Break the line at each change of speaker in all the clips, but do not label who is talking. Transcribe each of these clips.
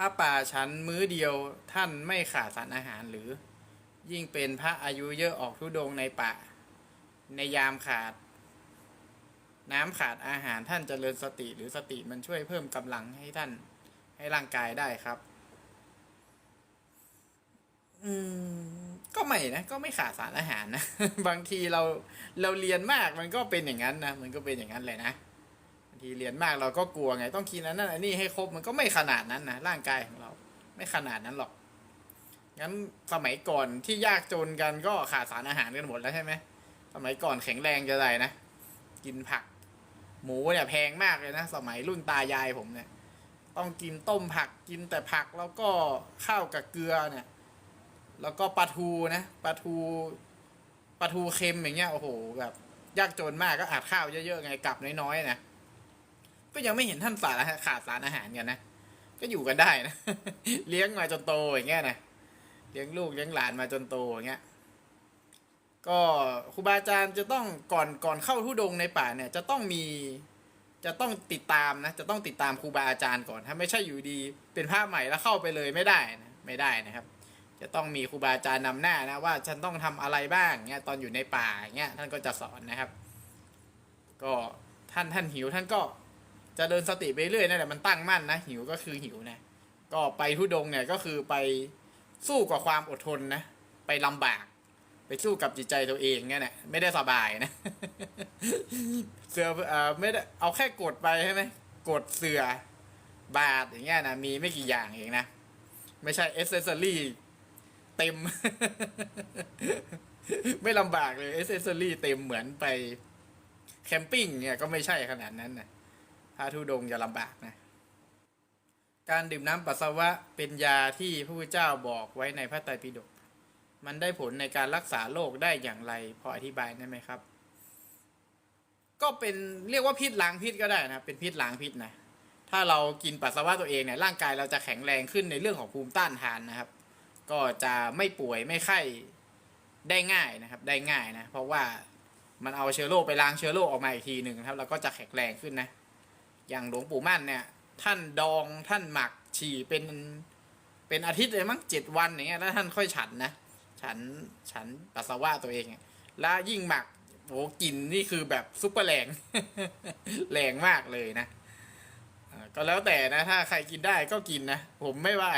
ระป่าฉันมื้อเดียวท่านไม่ขาดสารอาหารหรือ ยิ่งเป็นพระอายุเยอะออกทุดงในป่า ในยามขาด น้ำขาดอาหารท่านเจริญสติหรือสติมันช่วยเพิ่มกำลังให้ท่านให้ร่างกายได้ครับ อืม ก็ไม่นะ ก็ไม่ขาดสารอาหารนะ บางทีเราเราเรียนมากมันก็เป็นอย่างนั้นนะ มันก็เป็นอย่างนั้นเลยนะ ทีเรียนมากเราก็กลัวไง ต้องกินอันนั้นอันนี้ให้ครบมันก็ไม่ขนาดนั้นนะร่างกายของเรา ไม่ขนาดนั้นหรอกงั้นสมัยก่อนที่ยากจนกันก็ขาดสารอาหารกันหมดแล้วใช่ไหมสมัยก่อนแข็งแรงจะไรนะกินผัก หมูเนี่ยแพงมากเลยนะสมัยรุ่นตายายผมเนี่ย ต้องกินต้มผักกินแต่ผักแล้วก็ข้าวกับเกลือเนี่ย แล้วก็ปลาทูนะปลาทูปลาทูเค็มอย่างเงี้ยโอ้โหแบบยากจนมากก็อาจข้าวเยอะๆไงกลับน้อยๆนะ ก็ยังไม่เห็นท่านสารขาดสารอาหารกันนะ ก็อยู่กันได้นะ เลี้ยงมาจนโตอย่างเงี้ยนะ เลี้ยงลูกเลี้ยงหลานมาจนโตอย่างเงี้ย ก็ครูบาอาจารย์จะต้องก่อนก่อนเข้าทุดงในป่าเนี่ย จะต้องมีจะต้องติดตามนะ จะต้องติดตามครูบาอาจารย์ก่อน ถ้าไม่ใช่อยู่ดี เป็นภาพใหม่แล้วเข้าไปเลยไม่ได้นะไม่ได้นะครับ จะต้องมีครูบาอาจารย์นำหน้านะว่าฉันต้องทำอะไรบ้างเงี้ยตอนอยู่ในป่าเงี้ยท่านก็จะสอนนะครับ ก็ท่านท่านหิวท่านก็ จะเดินสติไปเรื่อยนั่นแหละมันตั้งมั่นนะ หิวก็คือหิวนะ ก็ไปทุดงเนี่ยก็คือไปสู้กับความอดทนนะ ไปลำบาก ไปสู้กับจิตใจตัวเองเนี่ยนะไม่ได้สบายนะเสือเอ่อไม่ได้เอาแค่กดไปใช่ไหมกดเสือบาทอย่างเงี้ยนะมีไม่กี่อย่างเองนะ ไม่ใช่เอเซอรี่เต็ม ไม่ลำบากเลยเอเซอรี่เต็มเหมือนไปแคมปิ้งเนี่ยก็ไม่ใช่ขนาดนั้นนะ ระธุดงจะลำบากนะ การดื่มน้ำปัสสาวะเป็นยาที่พระพุทธเจ้าบอกไว้ในพระไตรปิฎก มันได้ผลในการรักษาโรคได้อย่างไร พออธิบายได้ไหมครับ ก็เป็นเรียกว่าพิษล้างพิษก็ได้นะ เป็นพิษล้างพิษนะ ถ้าเรากินปัสสาวะตัวเองเนี่ยร่างกายเราจะแข็งแรงขึ้นในเรื่องของภูมิต้านทานนะครับ ก็จะไม่ป่วยไม่ไข้ได้ง่ายนะครับ ได้ง่ายนะ เพราะว่ามันเอาเชื้อโรคไปล้างเชื้อโรคออกมาอีกทีหนึ่งครับ แล้วก็จะแข็งแรงขึ้นนะ อย่างหลวงปู่มั่นเนี่ย ท่านดองท่านหมักฉี่เป็นเป็นอาทิตย์เลยมั้งเจ็ดวันอย่างเงี้ยแล้วท่านค่อยฉันนะฉันฉันปัสสาวะตัวเอง แล้วยิ่งหมักโหกลิ่นนี่คือแบบซุปเปอร์แรงแรงมากเลยนะก็แล้วแต่นะ ถ้าใครกินได้ก็กินนะ ผมไม่ว่า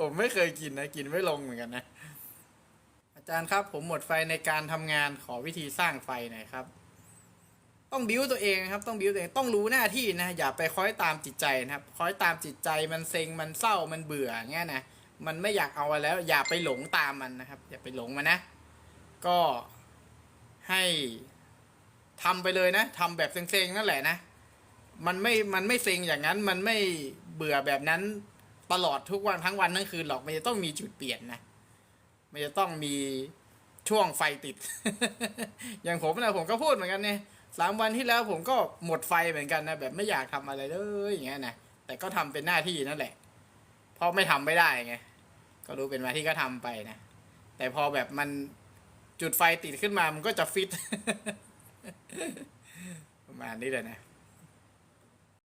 ผมไม่เคยกินนะ กินไม่ลงเหมือนกันนะ อาจารย์ครับ ผมหมดไฟในการทำงานขอวิธีสร้างไฟหน่อยครับ ต้องบิ้วตัวเองครับต้องบิ้วตัวเองต้องรู้หน้าที่นะอย่าไปคอยตามจิตใจนะครับคอยตามจิตใจมันเซ็งมันเศร้ามันเบื่ออย่างเงี้ยนะมันไม่อยากเอาแล้ว อย่าไปหลงตามมันนะครับ อย่าไปหลงมันนะ ก็ให้ทำไปเลยนะทำแบบเซ็งๆนั่นแหละนะ มันไม่มันไม่เซ็งอย่างนั้น มันไม่เบื่อแบบนั้นตลอดทุกวันทั้งวันทั้งคืนหรอกมันจะต้องมีจุดเปลี่ยนนะมันจะต้องมีช่วงไฟติด อย่างผมนะผมก็พูดเหมือนกันเนี่ย สามวันที่แล้วผมก็หมดไฟเหมือนกันนะแบบไม่อยากทำอะไรเลยอย่างเงี้ยนะแต่ก็ทำเป็นหน้าที่นั่นแหละเพราะไม่ทำไม่ได้ไงก็รู้เป็นมาที่ก็ทำไปนะแต่พอแบบมันจุดไฟติดขึ้นมามันก็จะฟิตประมาณนี้เลยนะ